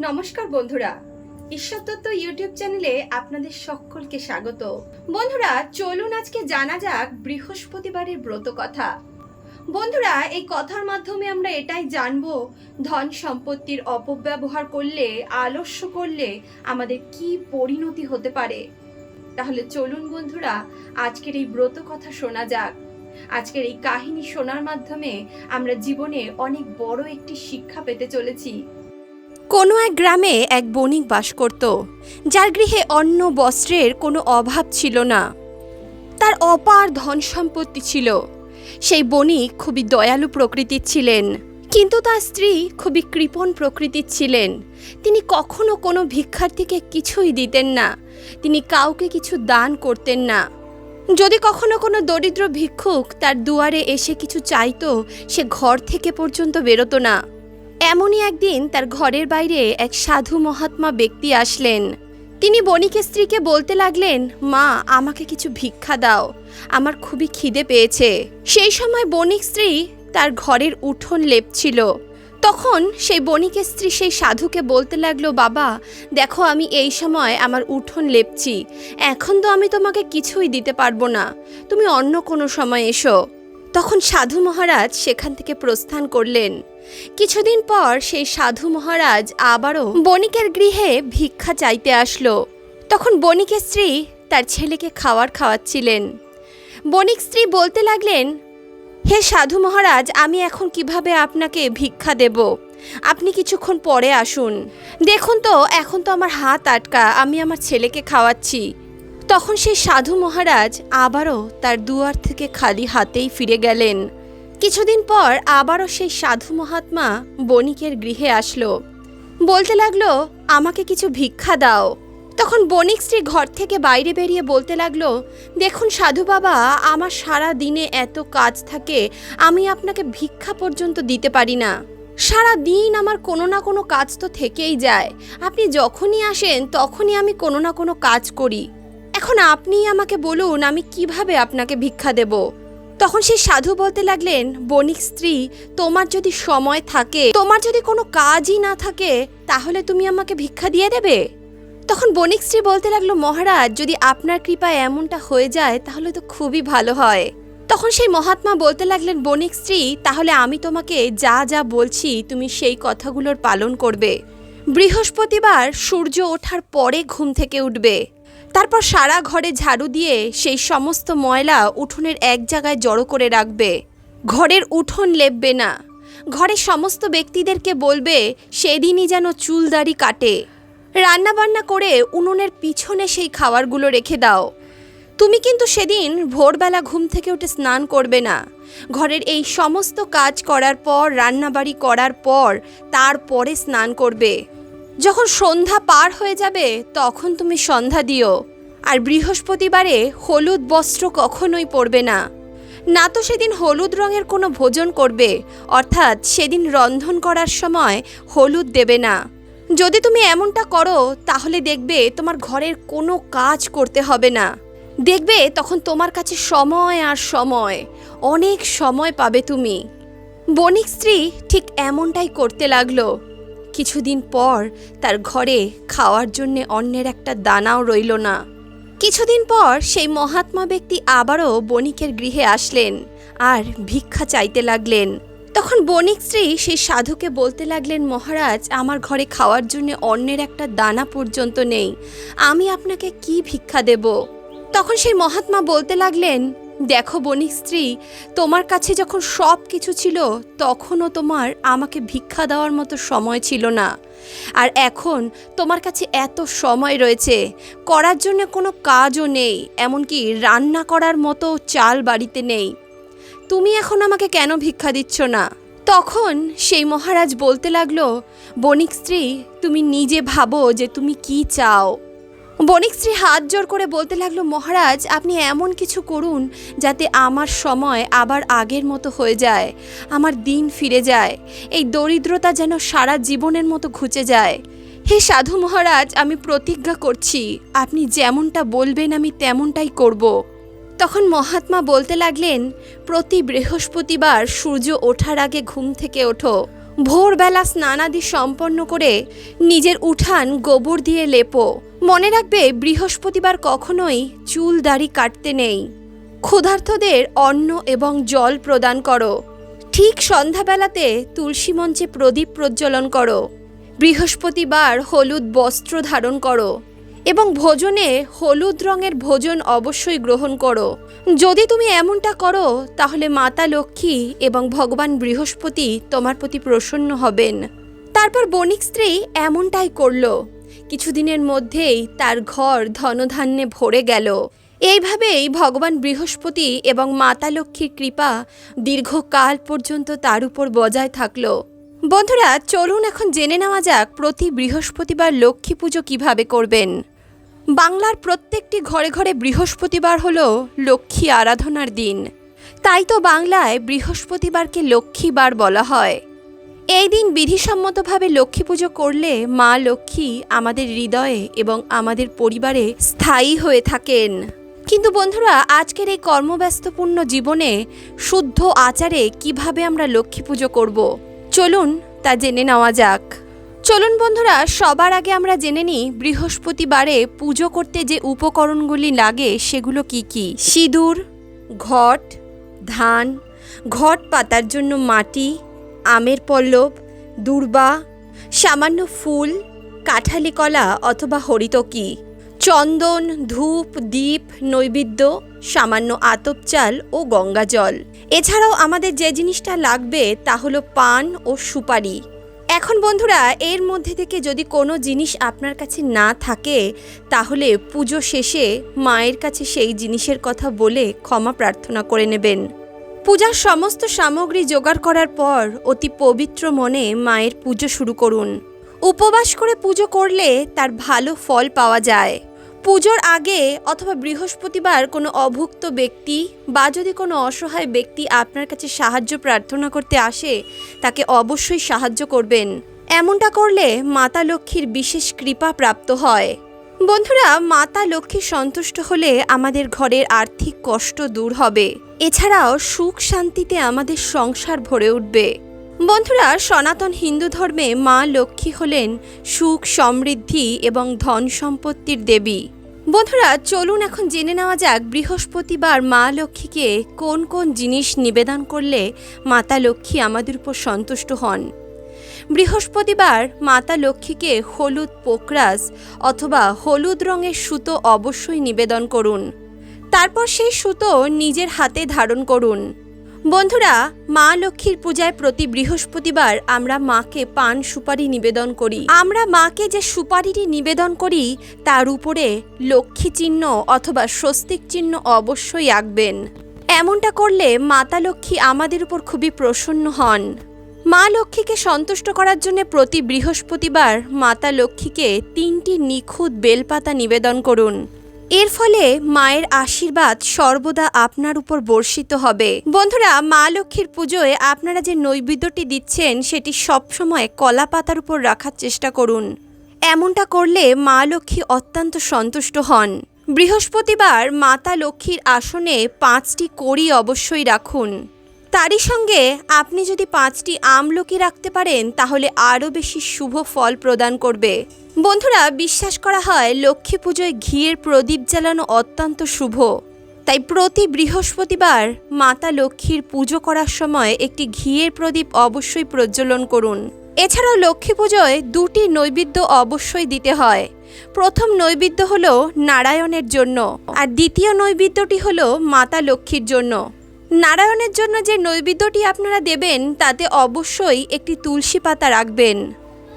নমস্কার বন্ধুরা। ঈশ্বর তত্ত্ব ইউটিউব চ্যানেলে আপনাদের সকলকে স্বাগত। বন্ধুরা, চলুন আজকে জানা যাক বৃহস্পতিবারের ব্রত কথা। বন্ধুরা, এই কথার মাধ্যমে আমরা এটাই জানব, ধন সম্পত্তির অপব্যবহার করলে, আলস্য করলে আমাদের কি পরিণতি হতে পারে? তাহলে চলুন বন্ধুরা, আজকের এই ব্রত কথা শোনা যাক। আজকের এই কাহিনী শোনার মাধ্যমে আমরা জীবনে অনেক বড় একটি শিক্ষা পেতে চলেছি। কোনো এক গ্রামে এক বণিক বাস করত, যার গৃহে অন্ন বস্ত্রের কোনো অভাব ছিল না। তার অপার ধন সম্পত্তি ছিল। সেই বণিক খুবই দয়ালু প্রকৃতির ছিলেন, কিন্তু তার স্ত্রী খুবই কৃপণ প্রকৃতির ছিলেন। তিনি কখনো কোনো ভিক্ষার্থীকে কিছুই দিতেন না, তিনি কাউকে কিছু দান করতেন না। যদি কখনো কোনো দরিদ্র ভিক্ষুক তার দুয়ারে এসে কিছু চাইতো, সে ঘর থেকে পর্যন্ত বেরোতো না। এমনই একদিন তার ঘরের বাইরে এক সাধু মহাত্মা ব্যক্তি আসলেন। তিনি বণিকের স্ত্রীকে বলতে লাগলেন, মা, আমাকে কিছু ভিক্ষা দাও। আমার খুবই খিদে পেয়েছে। সেই সময় বণিক স্ত্রী তার ঘরের উঠোন লেপছিল। তখন সেই বণিকের স্ত্রী সেই সাধুকে বলতে লাগল, বাবা, দেখো আমি এই সময় আমার উঠোন লেপছি। এখন তো আমি তোমাকে কিছুই দিতে পারব না। তুমি অন্য কোনো সময় এসো। তখন সাধু মহারাজ সেখান থেকে প্রস্থান করলেন। কিছুদিন পর সেই সাধু মহারাজ আবারও বণিকের গৃহে ভিক্ষা চাইতে আসলো। তখন বণিকের স্ত্রী তার ছেলেকে খাওয়ার খাওয়াচ্ছিলেন। বণিক স্ত্রী বলতে লাগলেন, হে সাধু মহারাজ, আমি এখন কীভাবে আপনাকে ভিক্ষা দেব? আপনি কিছুক্ষণ পরে আসুন। দেখুন তো, এখন তো আমার হাত আটকা, আমি আমার ছেলেকে খাওয়াচ্ছি। তখন সেই সাধু মহারাজ আবারও তার দুয়ার থেকে খালি হাতেই ফিরে গেলেন। কিছুদিন পর আবারও সেই সাধু মহাত্মা বণিকের গৃহে আসলো। বলতে লাগল, আমাকে কিছু ভিক্ষা দাও। তখন বণিক স্ত্রী ঘর থেকে বাইরে বেরিয়ে বলতে লাগল, দেখুন সাধু বাবা, আমার সারা দিনে এত কাজ থাকে, আমি আপনাকে ভিক্ষা পর্যন্ত দিতে পারি না। সারা দিন আমার কোনো না কোনো কাজ তো থেকেই যায়। আপনি যখনই আসেন, তখনই আমি কোনো না কোনো কাজ করি। এখন আপনিই আমাকে বলুন, আমি কীভাবে আপনাকে ভিক্ষা দেব? তখন সেই সাধু বলতে লাগলেন, বণিক স্ত্রী, তোমার যদি সময় থাকে, তোমার যদি কোনো কাজই না থাকে, তাহলে তুমি আমাকে ভিক্ষা দিয়ে দেবে? তখন বণিক স্ত্রী বলতে লাগল, মহারাজ, যদি আপনার কৃপায় এমনটা হয়ে যায়, তাহলে তো খুবই ভালো হয়। তখন সেই মহাত্মা বলতে লাগলেন, বণিক স্ত্রী, তাহলে আমি তোমাকে যা যা বলছি, তুমি সেই কথাগুলোর পালন করবে। বৃহস্পতিবার সূর্য ওঠার পরে ঘুম থেকে উঠবে। তারপর সারা ঘরে ঝাড়ু দিয়ে সেই সমস্ত ময়লা উঠোনের এক জায়গায় জড়ো করে রাখবে। ঘরের উঠোন লেপবে না। ঘরের সমস্ত ব্যক্তিদেরকে বলবে, সেদিনই যেন চুল দাড়ি কাটে। রান্নাবান্না করে উনুনের পিছনে সেই খাবারগুলো রেখে দাও। তুমি কিন্তু সেদিন ভোরবেলা ঘুম থেকে উঠে স্নান করবে না। ঘরের এই সমস্ত কাজ করার পর, রান্নাবাড়ি করার পর, তারপরে স্নান করবে। যখন সন্ধ্যা পার হয়ে যাবে, তখন তুমি সন্ধ্যা দিও। আর বৃহস্পতিবারে হলুদ বস্ত্র কখনোই পরবে না। না তো সেদিন হলুদ রঙের কোনো ভোজন করবে, অর্থাৎ সেদিন রন্ধন করার সময় হলুদ দেবে না। যদি তুমি এমনটা করো, তাহলে দেখবে তোমার ঘরের কোনো কাজ করতে হবে না। দেখবে তখন তোমার কাছে সময় আর সময়, অনেক সময় পাবে তুমি। বণিক স্ত্রী ঠিক এমনটাই করতে লাগল। কিছুদিন পর তার ঘরে খাওয়ার জন্যে অন্যের একটা দানাও রইল না। কিছুদিন পর সেই মহাত্মা ব্যক্তি আবারও বণিকের গৃহে আসলেন আর ভিক্ষা চাইতে লাগলেন। তখন বণিক স্ত্রী সেই সাধুকে বলতে লাগলেন, মহারাজ, আমার ঘরে খাওয়ার জন্য অন্যের একটা দানা পর্যন্ত নেই। আমি আপনাকে কি ভিক্ষা দেব? তখন সেই মহাত্মা বলতে লাগলেন দেখো বণিক স্ত্রী, তোমার কাছে যখন সব কিছু ছিল, তখনও তোমার আমাকে ভিক্ষা দেওয়ার মতো সময় ছিল না। আর এখন তোমার কাছে এত সময় রয়েছে, করার জন্য কোনো কাজও নেই, এমনকি রান্না করার মতো চাল বাড়িতে নেই। তুমি এখন আমাকে কেন ভিক্ষা দিচ্ছ না? তখন সেই মহারাজ বলতে লাগল, বণিক স্ত্রী, তুমি নিজে ভাবো যে তুমি কি চাও। বণিক স্ত্রী হাত জোর করে বলতে লাগল, মহারাজ, আপনি এমন কিছু করুন যাতে আমার সময় আবার আগের মতো হয়ে যায়, আমার দিন ফিরে যায়, এই দরিদ্রতা যেন সারা জীবনের মতো ঘুচে যায়। হে সাধু মহারাজ, আমি প্রতিজ্ঞা করছি, আপনি যেমনটা বলবেন আমি তেমনটাই করব। তখন মহাত্মা বলতে লাগলেন, প্রতি বৃহস্পতিবার সূর্য ওঠার আগে ঘুম থেকে ওঠো। ভোরবেলা স্নানাদি সম্পন্ন করে নিজের উঠান গোবর দিয়ে লেপো। মনে রাখবে, বৃহস্পতিবার কখনোই চুল দাড়ি কাটতে নেই। ক্ষুধার্তদের অন্ন এবং জল প্রদান করো। ঠিক সন্ধ্যাবেলাতে তুলসী মঞ্চে প্রদীপ প্রজ্বলন করো। বৃহস্পতিবার হলুদ বস্ত্র ধারণ করো এবং ভোজনে হলুদ রঙের ভোজন অবশ্যই গ্রহণ করো। যদি তুমি এমনটা করো, তাহলে মাতা লক্ষ্মী এবং ভগবান বৃহস্পতি তোমার প্রতি প্রসন্ন হবেন। তারপর বণিক স্ত্রী এমনটাই করল। কিছুদিনের মধ্যেই তার ঘর ধনধান্যে ভরে গেল। এইভাবেই ভগবান বৃহস্পতি এবং মাতা লক্ষ্মীর কৃপা দীর্ঘকাল পর্যন্ত তার উপর বজায় থাকল। বন্ধুরা, চলুন এখন জেনে নেওয়া যাক প্রতি বৃহস্পতিবার লক্ষ্মী পুজো কীভাবে করবেন। বাংলার প্রত্যেকটি ঘরে ঘরে বৃহস্পতিবার হলো লক্ষ্মী আরাধনার দিন। তাই তো বাংলায় বৃহস্পতিবারকে লক্ষ্মীবার বলা হয়। এই দিন বিধিসম্মতভাবে লক্ষ্মী পুজো করলে মা লক্ষ্মী আমাদের হৃদয়ে এবং আমাদের পরিবারে স্থায়ী হয়ে থাকেন। কিন্তু বন্ধুরা, আজকের এই কর্মব্যস্তপূর্ণ জীবনে শুদ্ধ আচারে কীভাবে আমরা লক্ষ্মী পুজো করব? চলুন তা জেনে নেওয়া যাক। চলুন বন্ধুরা, সবার আগে আমরা জেনে নিই বৃহস্পতিবারে পুজো করতে যে উপকরণগুলি লাগে, সেগুলো কি কি? সিঁদুর, ঘট, ধান, ঘট পাতার জন্য মাটি আমের পল্লব, দূর্বা, সামান্য ফুল, কাঠালি কলা অথবা হরিতকি, চন্দন, ধূপ, দীপ, নৈবেদ্য, সামান্য আতপ চাল ও গঙ্গা জল। এছাড়াও আমাদের যে জিনিসটা লাগবে তা হলো পান ও সুপারি। এখন বন্ধুরা, এর মধ্যে থেকে যদি কোনো জিনিস আপনার কাছে না থাকে, তাহলে পুজো শেষে মায়ের কাছে সেই জিনিসের কথা বলে ক্ষমা প্রার্থনা করে নেবেন। পূজার সমস্ত সামগ্রী জোগাড় করার পর অতি পবিত্র মনে মায়ের পুজো শুরু করুন। উপবাস করে পুজো করলে তার ভালো ফল পাওয়া যায়। পুজোর আগে অথবা বৃহস্পতিবার কোনো অভুক্ত ব্যক্তি বা যদি কোনো অসহায় ব্যক্তি আপনার কাছে সাহায্য প্রার্থনা করতে আসে, তাকে অবশ্যই সাহায্য করবেন। এমনটা করলে মাতা লক্ষ্মীর বিশেষ কৃপা প্রাপ্ত হয়। বন্ধুরা, মাতা লক্ষ্মী সন্তুষ্ট হলে আমাদের ঘরের আর্থিক কষ্ট দূর হবে। এছাড়াও সুখ শান্তিতে আমাদের সংসার ভরে উঠবে। বন্ধুরা, সনাতন হিন্দু ধর্মে মা লক্ষ্মী হলেন সুখ, সমৃদ্ধি এবং ধন সম্পত্তির দেবী। বন্ধুরা, চলুন এখন জেনে নেওয়া যাক বৃহস্পতিবার মা লক্ষ্মীকে কোন কোন জিনিস নিবেদন করলে মাতা লক্ষ্মী আমাদের উপর সন্তুষ্ট হন। বৃহস্পতিবার মাতা লক্ষ্মীকে হলুদ পোকরাস অথবা হলুদ রঙের সুতো অবশ্যই নিবেদন করুন। তারপর সেই সুতো নিজের হাতে ধারণ করুন। বন্ধুরা, মা লক্ষ্মীর পূজায় প্রতি বৃহস্পতিবার আমরা মাকে পান সুপারি নিবেদন করি। আমরা মাকে যে সুপারিটি নিবেদন করি, তার উপরে লক্ষ্মী চিহ্ন অথবা স্বস্তিক চিহ্ন অবশ্যই আঁকবেন। এমনটা করলে মাতা লক্ষ্মী আমাদের উপর খুবই প্রসন্ন হন। মা লক্ষ্মীকে সন্তুষ্ট করার জন্য প্রতি বৃহস্পতিবার মাতা লক্ষ্মীকে তিনটি নিখুঁত বেলপাতা নিবেদন করুন। এর ফলে মায়ের আশীর্বাদ সর্বদা আপনার উপর বর্ষিত হবে। বন্ধুরা, মা লক্ষ্মীর পুজোয় আপনারা যে নৈবেদ্যটি দিচ্ছেন, সেটি সবসময় কলা পাতার উপর রাখার চেষ্টা করুন। এমনটা করলে মা লক্ষ্মী অত্যন্ত সন্তুষ্ট হন। বৃহস্পতিবার মাতা লক্ষ্মীর আসনে পাঁচটি কড়ি অবশ্যই রাখুন। তারই সঙ্গে আপনি যদি পাঁচটি আমলকি রাখতে পারেন, তাহলে আরও বেশি শুভ ফল প্রদান করবে। বন্ধুরা, বিশ্বাস করা হয়, লক্ষ্মী পুজোয় ঘিয়ের প্রদীপ জ্বালানো অত্যন্ত শুভ। তাই প্রতি বৃহস্পতিবার মাতা লক্ষ্মীর পুজো করার সময় একটি ঘিয়ের প্রদীপ অবশ্যই প্রজ্বলন করুন। এছাড়াও লক্ষ্মী পুজোয় দুটি নৈবেদ্য অবশ্যই দিতে হয়। প্রথম নৈবেদ্য হল নারায়ণের জন্য, আর দ্বিতীয় নৈবেদ্যটি হল মাতা লক্ষ্মীর জন্য। নারায়ণের জন্য যে নৈবেদ্যটি আপনারা দেবেন, তাতে অবশ্যই একটি তুলসী পাতা রাখবেন।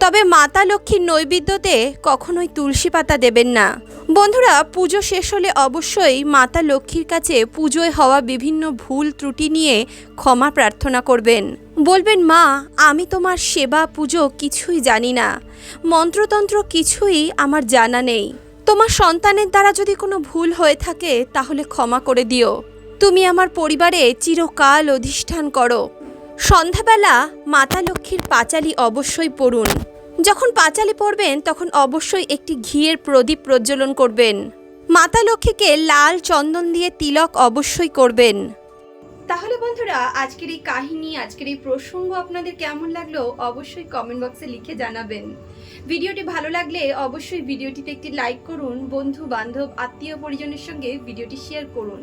তবে মাতা লক্ষ্মীর নৈবেদ্যতে কখনোই তুলসী পাতা দেবেন না। বন্ধুরা, পুজো শেষ হলে অবশ্যই মাতা লক্ষ্মীর কাছে পুজোয় হওয়া বিভিন্ন ভুল ত্রুটি নিয়ে ক্ষমা প্রার্থনা করবেন। বলবেন, মা, আমি তোমার সেবা, পুজো কিছুই জানি না। মন্ত্রতন্ত্র কিছুই আমার জানা নেই। তোমার সন্তানের দ্বারা যদি কোনো ভুল হয়ে থাকে, তাহলে ক্ষমা করে দিও। তুমি আমার পরিবারে চিরকাল অধিষ্ঠান করো। সন্ধ্যাবেলা মাতা লক্ষ্মীর পাঁচালি অবশ্যই পড়ুন। যখন পাঁচালি পড়বেন, তখন অবশ্যই একটি ঘিয়ের প্রদীপ প্রজ্বলন করবেন। মাতা লক্ষ্মীকে লাল চন্দন দিয়ে তিলক অবশ্যই করবেন। তাহলে বন্ধুরা, আজকের এই কাহিনী, আজকের এই প্রসঙ্গ আপনাদের কেমন লাগল অবশ্যই কমেন্ট বক্সে লিখে জানাবেন। ভিডিওটি ভালো লাগলে অবশ্যই ভিডিওটিতে একটি লাইক করুন। বন্ধু বান্ধব আত্মীয় পরিজনের সঙ্গে ভিডিওটি শেয়ার করুন।